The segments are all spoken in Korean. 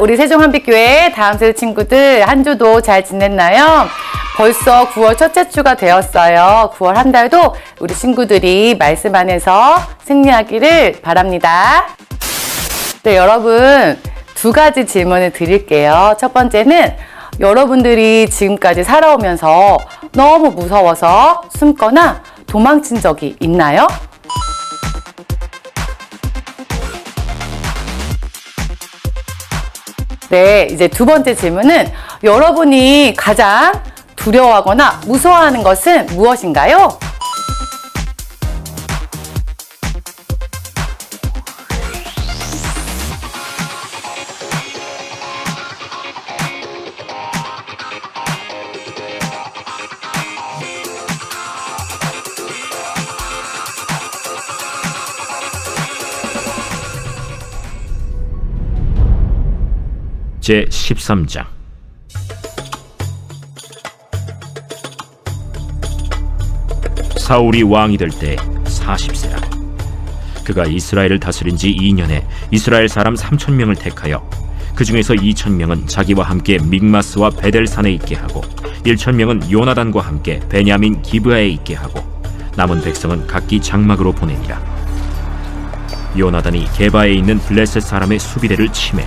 우리 세종한빛교회 다음 세대 친구들 한 주도 잘 지냈나요? 벌써 9월 첫째 주가 되었어요. 9월 한 달도 우리 친구들이 말씀 안에서 승리하기를 바랍니다. 네, 여러분 두 가지 질문을 드릴게요. 첫 번째는 여러분들이 지금까지 살아오면서 너무 무서워서 숨거나 도망친 적이 있나요? 네, 이제 두 번째 질문은 여러분이 가장 두려워하거나 무서워하는 것은 무엇인가요? 제 13장. 사울이 왕이 될 때 40세라 그가 이스라엘을 다스린 지 2년에 이스라엘 사람 3천 명을 택하여 그 중에서 2천 명은 자기와 함께 믹마스와 베델산에 있게 하고 1천 명은 요나단과 함께 베냐민 기브아에 있게 하고 남은 백성은 각기 장막으로 보내니라. 요나단이 게바에 있는 블레셋 사람의 수비대를 침해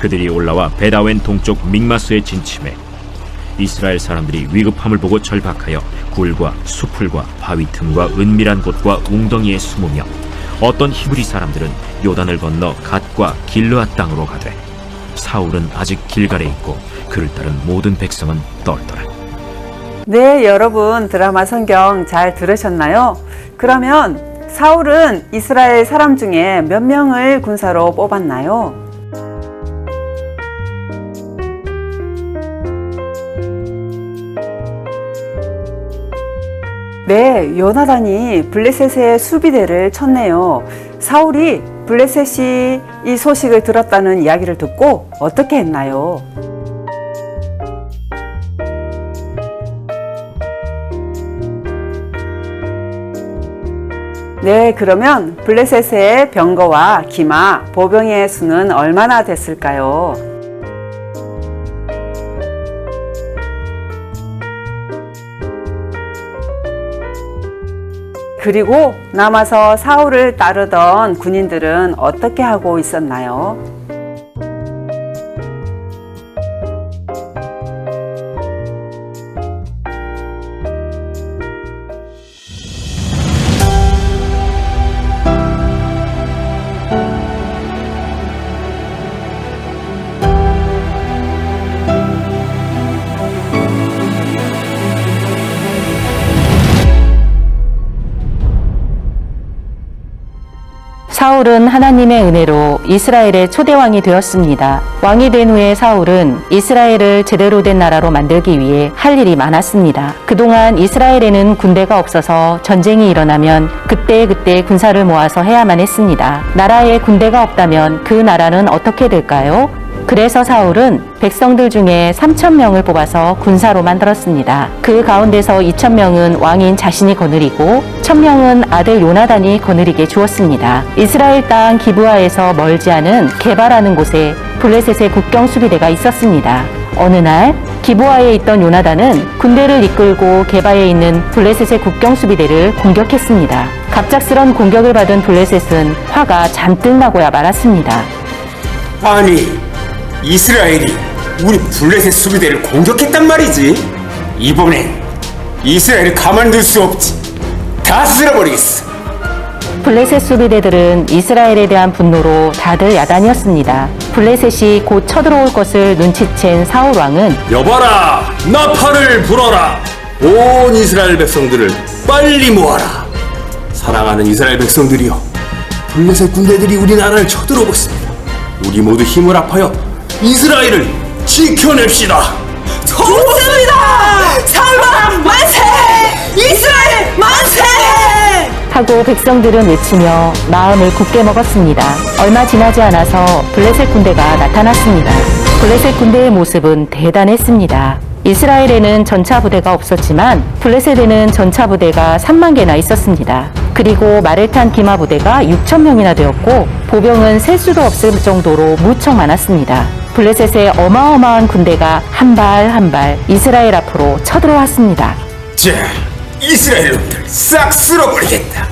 그들이 올라와 베다웬 동쪽 믹마스에 진침해 이스라엘 사람들이 위급함을 보고 절박하여 굴과 수풀과 바위 틈과 은밀한 곳과 웅덩이에 숨으며 어떤 히브리 사람들은 요단을 건너 갓과 길르앗 땅으로 가되 사울은 아직 길갈에 있고 그를 따른 모든 백성은 떨더라 네, 여러분 드라마 성경 잘 들으셨나요? 그러면 사울은 이스라엘 사람 중에 몇 명을 군사로 뽑았나요? 네, 요나단이 블레셋의 수비대를 쳤네요. 사울이 블레셋이 이 소식을 들었다는 이야기를 듣고 어떻게 했나요? 네, 그러면 블레셋의 병거와 기마, 보병의 수는 얼마나 됐을까요? 그리고 남아서 사울을 따르던 군인들은 어떻게 하고 있었나요? 사울은 하나님의 은혜로 이스라엘의 초대왕이 되었습니다. 왕이 된 후에 사울은 이스라엘을 제대로 된 나라로 만들기 위해 할 일이 많았습니다. 그동안 이스라엘에는 군대가 없어서 전쟁이 일어나면 그때그때 군사를 모아서 해야만 했습니다. 나라에 군대가 없다면 그 나라는 어떻게 될까요? 그래서 사울은 백성들 중에 3천 명을 뽑아서 군사로 만들었습니다. 그 가운데서 2천 명은 왕인 자신이 거느리고 1천 명은 아들 요나단이 거느리게 주었습니다. 이스라엘 땅 기브아에서 멀지 않은 게바라는 곳에 블레셋의 국경 수비대가 있었습니다. 어느 날 기브아에 있던 요나단은 군대를 이끌고 게바에 있는 블레셋의 국경 수비대를 공격했습니다. 갑작스런 공격을 받은 블레셋은 화가 잔뜩 나고야 말았습니다. 아니 이스라엘이 우리 블레셋 수비대를 공격했단 말이지. 이번엔 이스라엘을 가만둘 수 없지. 다 쓸어버리겠어. 블레셋 수비대들은 이스라엘에 대한 분노로 다들 야단이었습니다. 블레셋이 곧 쳐들어올 것을 눈치챈 사울 왕은 여봐라 나팔을 불어라. 온 이스라엘 백성들을 빨리 모아라. 사랑하는 이스라엘 백성들이여 블레셋 군대들이 우리 나라를 쳐들어오고 있습니다. 우리 모두 힘을 합하여 이스라엘을 지켜냅시다. 좋습니다! 사울왕 만세! 이스라엘 만세! 하고 백성들은 외치며 마음을 굳게 먹었습니다. 얼마 지나지 않아서 블레셋 군대가 나타났습니다. 블레셋 군대의 모습은 대단했습니다. 이스라엘에는 전차 부대가 없었지만 블레셋에는 전차 부대가 3만 개나 있었습니다. 그리고 말을 탄 기마 부대가 6천 명이나 되었고 보병은 셀 수도 없을 정도로 무척 많았습니다. 블레셋의 어마어마한 군대가 한 발 한 발 이스라엘 앞으로 쳐들어왔습니다. 자, 이스라엘 놈들 싹 쓸어버리겠다.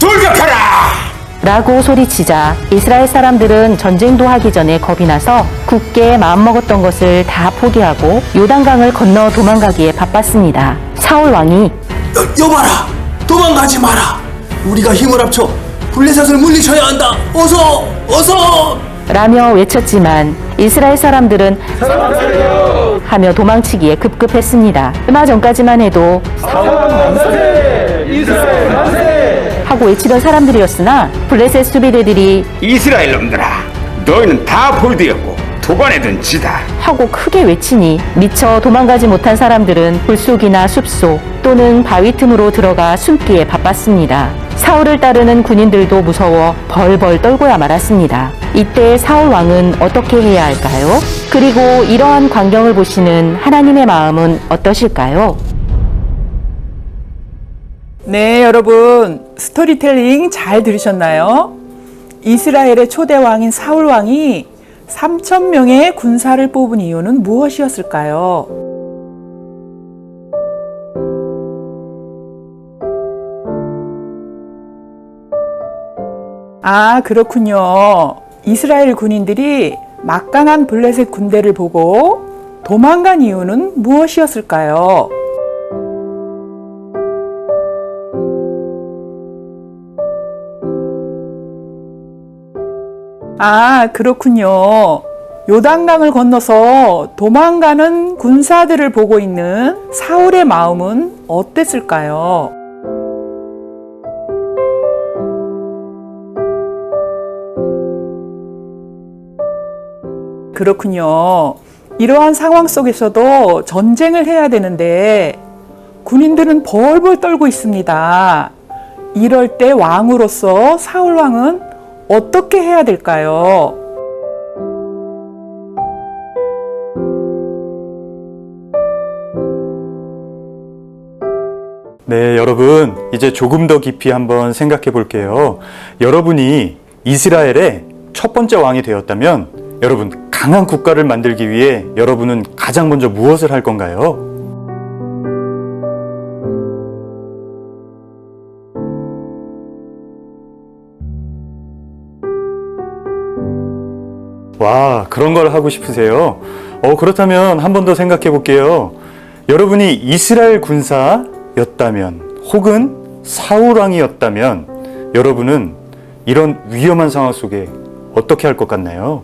돌격하라! 라고 소리치자 이스라엘 사람들은 전쟁도 하기 전에 겁이 나서 굳게 마음먹었던 것을 다 포기하고 요단강을 건너 도망가기에 바빴습니다. 사울 왕이 여, 여봐라, 도망가지 마라. 우리가 힘을 합쳐 블레셋을 물리쳐야 한다. 어서, 어서. 라며 외쳤지만 이스라엘 사람들은 하며 도망치기에 급급했습니다. 얼마 전까지만 해도 하고 외치던 사람들이었으나 블레셋 수비대들이 이스라엘 놈들아, 너희는 다 볼드였고 도관에든 지다. 하고 크게 외치니 미처 도망가지 못한 사람들은 불속이나 숲속 또는 바위 틈으로 들어가 숨기에 바빴습니다. 사울을 따르는 군인들도 무서워 벌벌 떨고야 말았습니다. 이때 사울 왕은 어떻게 해야 할까요? 그리고 이러한 광경을 보시는 하나님의 마음은 어떠실까요? 네, 여러분. 스토리텔링 잘 들으셨나요? 이스라엘의 초대 왕인 사울 왕이 3천 명의 군사를 뽑은 이유는 무엇이었을까요? 아, 그렇군요. 이스라엘 군인들이 막강한 블레셋 군대를 보고 도망간 이유는 무엇이었을까요? 아, 그렇군요. 요단강을 건너서 도망가는 군사들을 보고 있는 사울의 마음은 어땠을까요? 그렇군요. 이러한 상황 속에서도 전쟁을 해야 되는데 군인들은 벌벌 떨고 있습니다. 이럴 때 왕으로서 사울 왕은 어떻게 해야 될까요? 네, 여러분, 이제 조금 더 깊이 한번 생각해 볼게요. 여러분이 이스라엘의 첫 번째 왕이 되었다면, 여러분, 강한 국가를 만들기 위해 여러분은 가장 먼저 무엇을 할 건가요? 와, 그런 걸 하고 싶으세요? 어, 그렇다면 한 번 더 생각해 볼게요. 여러분이 이스라엘 군사였다면, 혹은 사울왕이었다면, 여러분은 이런 위험한 상황 속에 어떻게 할 것 같나요?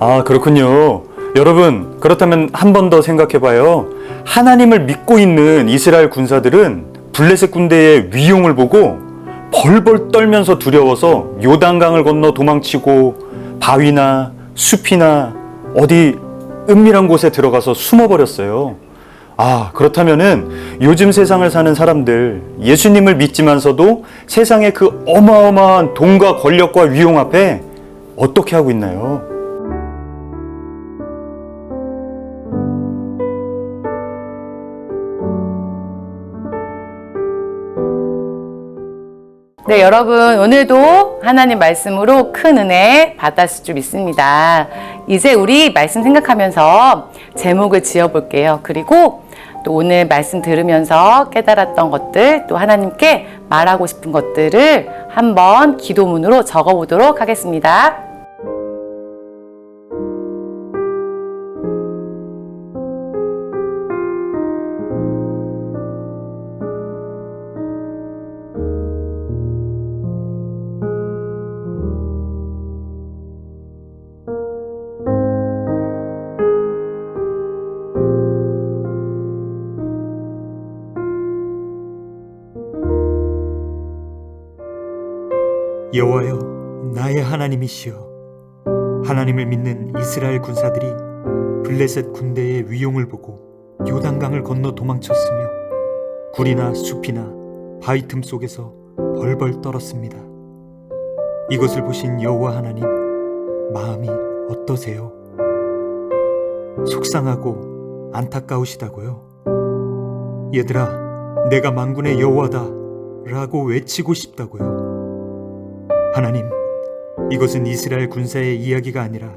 아, 그렇군요. 여러분, 그렇다면 한 번 더 생각해 봐요. 하나님을 믿고 있는 이스라엘 군사들은 블레셋 군대의 위용을 보고 벌벌 떨면서 두려워서 요단강을 건너 도망치고 바위나 숲이나 어디 은밀한 곳에 들어가서 숨어버렸어요. 아, 그렇다면은 요즘 세상을 사는 사람들, 예수님을 믿지만서도 세상의 그 어마어마한 돈과 권력과 위용 앞에 어떻게 하고 있나요? 네, 여러분, 오늘도 하나님 말씀으로 큰 은혜 받았을 줄 믿습니다. 이제 우리 말씀 생각하면서 제목을 지어 볼게요. 그리고 또 오늘 말씀 들으면서 깨달았던 것들, 또 하나님께 말하고 싶은 것들을 한번 기도문으로 적어 보도록 하겠습니다. 여호와여 나의 하나님이시여 하나님을 믿는 이스라엘 군사들이 블레셋 군대의 위용을 보고 요단강을 건너 도망쳤으며 굴이나 숲이나 바위 틈 속에서 벌벌 떨었습니다. 이것을 보신 여호와 하나님 마음이 어떠세요? 속상하고 안타까우시다고요? 얘들아, 내가 만군의 여호와다 라고 외치고 싶다고요. 하나님, 이것은 이스라엘 군사의 이야기가 아니라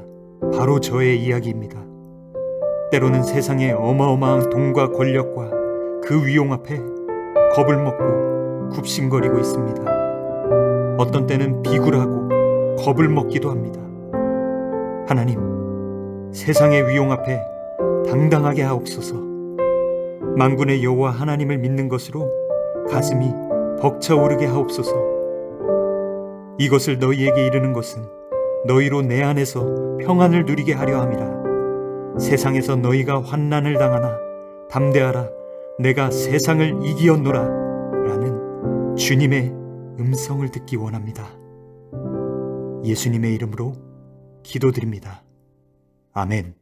바로 저의 이야기입니다. 때로는 세상의 어마어마한 돈과 권력과 그 위용 앞에 겁을 먹고 굽신거리고 있습니다. 어떤 때는 비굴하고 겁을 먹기도 합니다. 하나님, 세상의 위용 앞에 당당하게 하옵소서. 만군의 여호와 하나님을 믿는 것으로 가슴이 벅차오르게 하옵소서. 이것을 너희에게 이르는 것은 너희로 내 안에서 평안을 누리게 하려 함이라. 세상에서 너희가 환난을 당하나 담대하라. 내가 세상을 이기었노라. 라는 주님의 음성을 듣기 원합니다. 예수님의 이름으로 기도드립니다. 아멘.